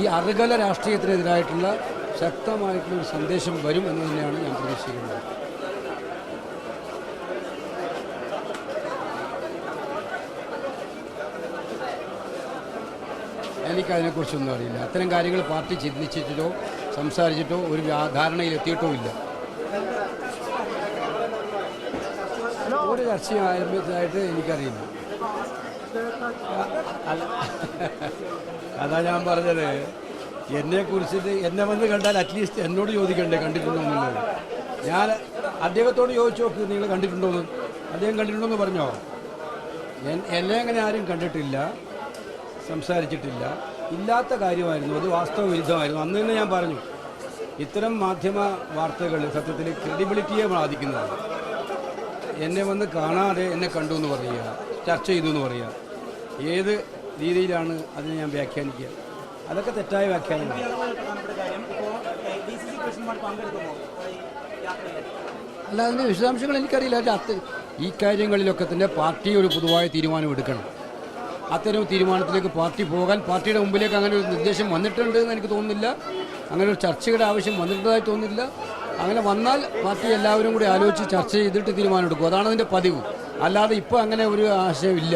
ഈ അറുകല രാഷ്ട്രീയത്തിനെതിരായിട്ടുള്ള ശക്തമായിട്ടുള്ള ഒരു സന്ദേശം വരും എന്ന് തന്നെയാണ് ഞാൻ പ്രതീക്ഷിക്കുന്നത്. എനിക്കതിനെക്കുറിച്ചൊന്നും അറിയില്ല. അത്തരം കാര്യങ്ങൾ പാർട്ടി ചിന്തിച്ചിട്ടോ സംസാരിച്ചിട്ടോ ഒരു ധാരണയിലെത്തിയിട്ടോ ഇല്ല. ഒരു ചർച്ചയും ആരംഭിച്ചതായിട്ട് എനിക്കറിയില്ല. അതാ ഞാൻ പറഞ്ഞത്. എന്നെ കുറിച്ചിട്ട് എന്നെ വന്ന് കണ്ടാൽ അറ്റ്ലീസ്റ്റ് എന്നോട് ചോദിക്കണ്ടേ കണ്ടിട്ടുണ്ടോ ഞാൻ അദ്ദേഹത്തോട് ചോദിച്ചു നോക്ക് നിങ്ങൾ കണ്ടിട്ടുണ്ടോ എന്ന്? അദ്ദേഹം കണ്ടിട്ടുണ്ടോ എന്ന് പറഞ്ഞോ? എന്നെ അങ്ങനെ ആരും കണ്ടിട്ടില്ല സംസാരിച്ചിട്ടില്ല. ഇല്ലാത്ത കാര്യമായിരുന്നു അത് വാസ്തവ വിരുദ്ധമായിരുന്നു. അന്ന് തന്നെ ഞാൻ പറഞ്ഞു ഇത്തരം മാധ്യമ വാർത്തകൾ സത്യത്തിൽ ക്രെഡിബിലിറ്റിയെ ബാധിക്കുന്നതാണ്. എന്നെ വന്ന് കാണാതെ എന്നെ കണ്ടു എന്ന് പറയുക ചർച്ച ചെയ്തു എന്ന് പറയുക. ഏത് രീതിയിലാണ് അതിനെ ഞാൻ വ്യാഖ്യാനിക്കുക? അതൊക്കെ തെറ്റായ വ്യാഖ്യാനമാണ് അല്ല അതിന്റെ വിശദാംശങ്ങൾ എനിക്കറിയില്ല. അത് ഈ കാര്യങ്ങളിലൊക്കെ തന്നെ പാർട്ടി ഒരു പൊതുവായ തീരുമാനം എടുക്കണം. അത്തരം തീരുമാനത്തിലേക്ക് പാർട്ടി പോകാൻ പാർട്ടിയുടെ മുമ്പിലേക്ക് അങ്ങനെ ഒരു നിർദ്ദേശം വന്നിട്ടുണ്ട് എന്ന് എനിക്ക് തോന്നുന്നില്ല. അങ്ങനെ ഒരു ചർച്ചയുടെ ആവശ്യം വന്നിട്ടതായി തോന്നുന്നില്ല. അങ്ങനെ വന്നാൽ പാർട്ടി എല്ലാവരും കൂടി ആലോചിച്ച് ചർച്ച ചെയ്തിട്ട് തീരുമാനമെടുക്കും അതാണ് അതിന്റെ പതിവ്. അല്ലാതെ ഇപ്പോൾ അങ്ങനെ ഒരു ആശയമില്ല.